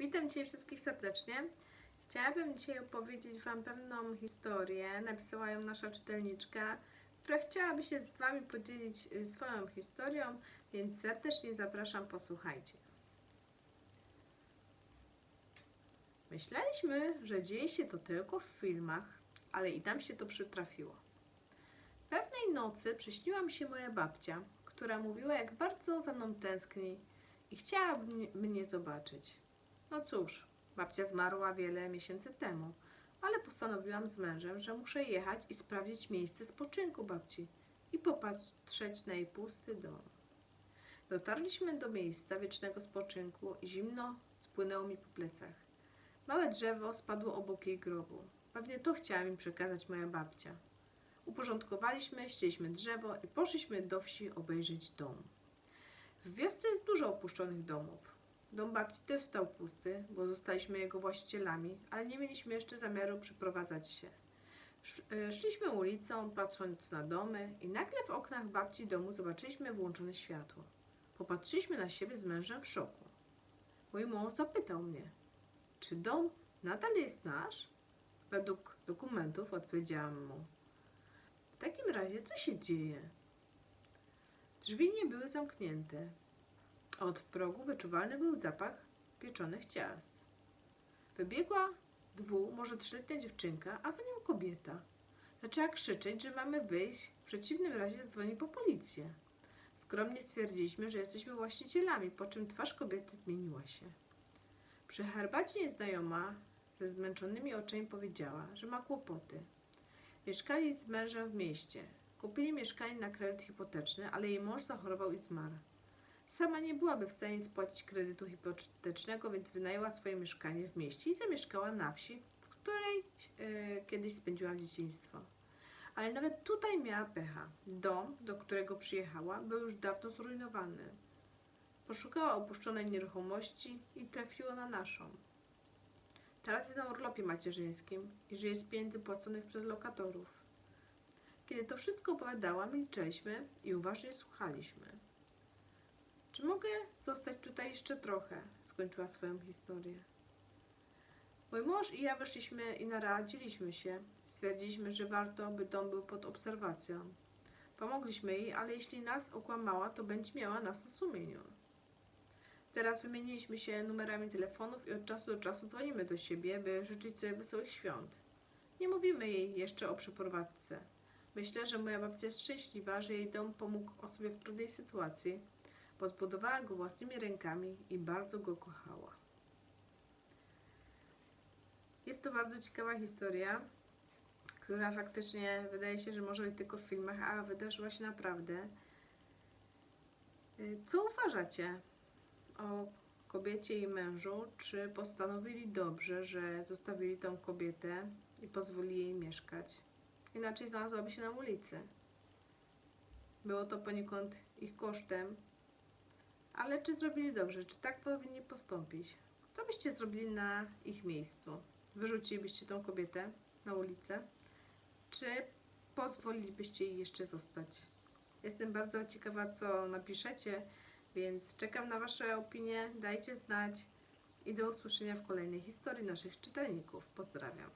Witam Cię wszystkich serdecznie. Chciałabym dzisiaj opowiedzieć Wam pewną historię. Napisała ją nasza czytelniczka, która chciałaby się z Wami podzielić y, swoją historią, więc serdecznie zapraszam, posłuchajcie. Myśleliśmy, że dzieje się to tylko w filmach, ale i tam się to przytrafiło. Pewnej nocy przyśniła mi się moja babcia, która mówiła, jak bardzo za mną tęskni i chciałaby mnie- mnie zobaczyć. No cóż, babcia zmarła wiele miesięcy temu, ale postanowiłam z mężem, że muszę jechać i sprawdzić miejsce spoczynku babci i popatrzeć na jej pusty dom. Dotarliśmy do miejsca wiecznego spoczynku i zimno spłynęło mi po plecach. Małe drzewo spadło obok jej grobu. Pewnie to chciała mi przekazać moja babcia. Uporządkowaliśmy, ścieliśmy drzewo i poszliśmy do wsi obejrzeć dom. W wiosce jest dużo opuszczonych domów. Dom babci też stał pusty, bo zostaliśmy jego właścicielami, ale nie mieliśmy jeszcze zamiaru przyprowadzać się. E, Szliśmy ulicą, patrząc na domy i nagle w oknach babci domu zobaczyliśmy włączone światło. Popatrzyliśmy na siebie z mężem w szoku. Mój mąż zapytał mnie, czy dom nadal jest nasz? Według dokumentów odpowiedziałam mu. W takim razie co się dzieje? Drzwi nie były zamknięte. Od progu wyczuwalny był zapach pieczonych ciast. Wybiegła dwu, może trzyletnia dziewczynka, a za nią kobieta. Zaczęła krzyczeć, że mamy wyjść, w przeciwnym razie zadzwoni po policję. Skromnie stwierdziliśmy, że jesteśmy właścicielami, po czym twarz kobiety zmieniła się. Przy herbacie nieznajoma ze zmęczonymi oczami powiedziała, że ma kłopoty. Mieszkali z mężem w mieście. Kupili mieszkanie na kredyt hipoteczny, ale jej mąż zachorował i zmarł. Sama nie byłaby w stanie spłacić kredytu hipotecznego, więc wynajęła swoje mieszkanie w mieście i zamieszkała na wsi, w której e, kiedyś spędziła dzieciństwo. Ale nawet tutaj miała pecha. Dom, do którego przyjechała, był już dawno zrujnowany. Poszukała opuszczonej nieruchomości i trafiła na naszą. Teraz jest na urlopie macierzyńskim i żyje z pieniędzy płaconych przez lokatorów. Kiedy to wszystko opowiadała, milczeliśmy i uważnie słuchaliśmy. Czy mogę zostać tutaj jeszcze trochę? Skończyła swoją historię. Mój mąż i ja weszliśmy i naradziliśmy się. Stwierdziliśmy, że warto, by dom był pod obserwacją. Pommogliśmy jej, ale jeśli nas okłamała, to będzie miała nas na sumieniu. Teraz wymieniliśmy się numerami telefonów i od czasu do czasu dzwonimy do siebie, by życzyć sobie wesołych świąt. Nie mówimy jej jeszcze o przeprowadzce. Myślę, że moja babcia jest szczęśliwa, że jej dom pomógł osobie w trudnej sytuacji, bo zbudowała go własnymi rękami i bardzo go kochała. Jest to bardzo ciekawa historia, która faktycznie wydaje się, że może być tylko w filmach, a wydarzyła się naprawdę. Y, Co uważacie o kobiecie i mężu? Czy postanowili dobrze, że zostawili tą kobietę i pozwolili jej mieszkać? Inaczej znalazłaby się na ulicy. Było to poniekąd ich kosztem, ale czy zrobili dobrze? Czy tak powinni postąpić? Co byście zrobili na ich miejscu? Wyrzucilibyście tą kobietę na ulicę? Czy pozwolilibyście jej jeszcze zostać? Jestem bardzo ciekawa, co napiszecie, więc czekam na Wasze opinie. Dajcie znać i do usłyszenia w kolejnej historii naszych czytelników. Pozdrawiam.